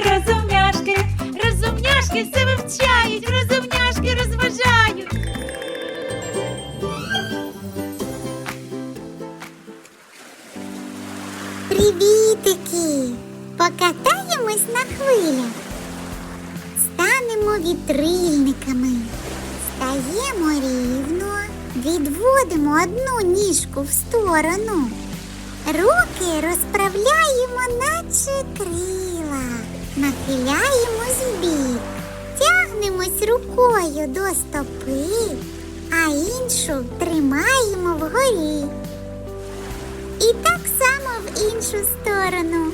розумняшки, розумняшки все вивчають, розумняшки розважають. Привітики! Покатаємось на хвилях. Станемо вітрильниками. Стаємо рівно, відводимо одну ніжку в сторону. Руки розправляємо, наче крила. Нахиляємось в бік. Тягнемось рукою до стопи, а іншу тримаємо вгорі. І так само в іншу сторону.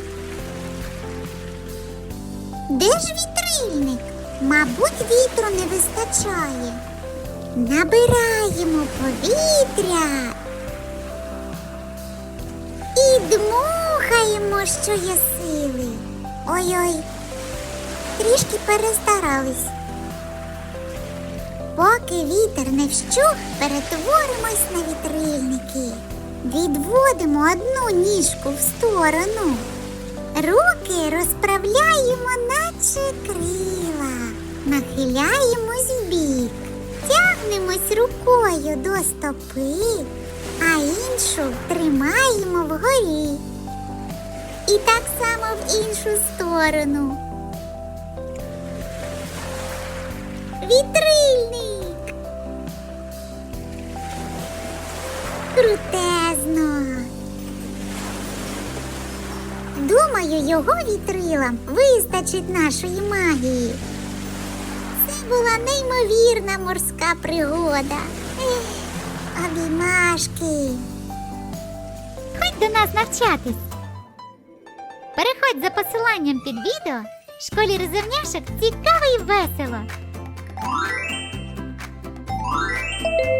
Де ж вітрильник? Мабуть, вітру не вистачає. Набираємо повітря і дмухаємо, що є сили. Ой-ой, трішки перестарались. Поки вітер не вщух, перетворимось на вітрильники. Відводимо одну ніжку в сторону. Руки розправляємо, наче крила. Нахиляємось в бік. Тягнемось рукою до стопи, а іншу тримаємо вгорі. І так само в іншу сторону. Вітрильник. Крутезно. Думаю, його вітрилам вистачить нашої магії. Це була неймовірна морська пригода. Ех, обіймашки. Ходь до нас навчатись. Переходь за посиланням під відео. Школі розумняшок цікаво і весело.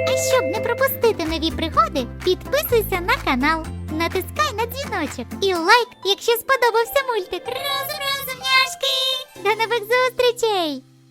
А щоб не пропустити нові пригоди, підписуйся на канал, натискай на дзвіночок і лайк, якщо сподобався мультик. Розумняшки! До нових зустрічей!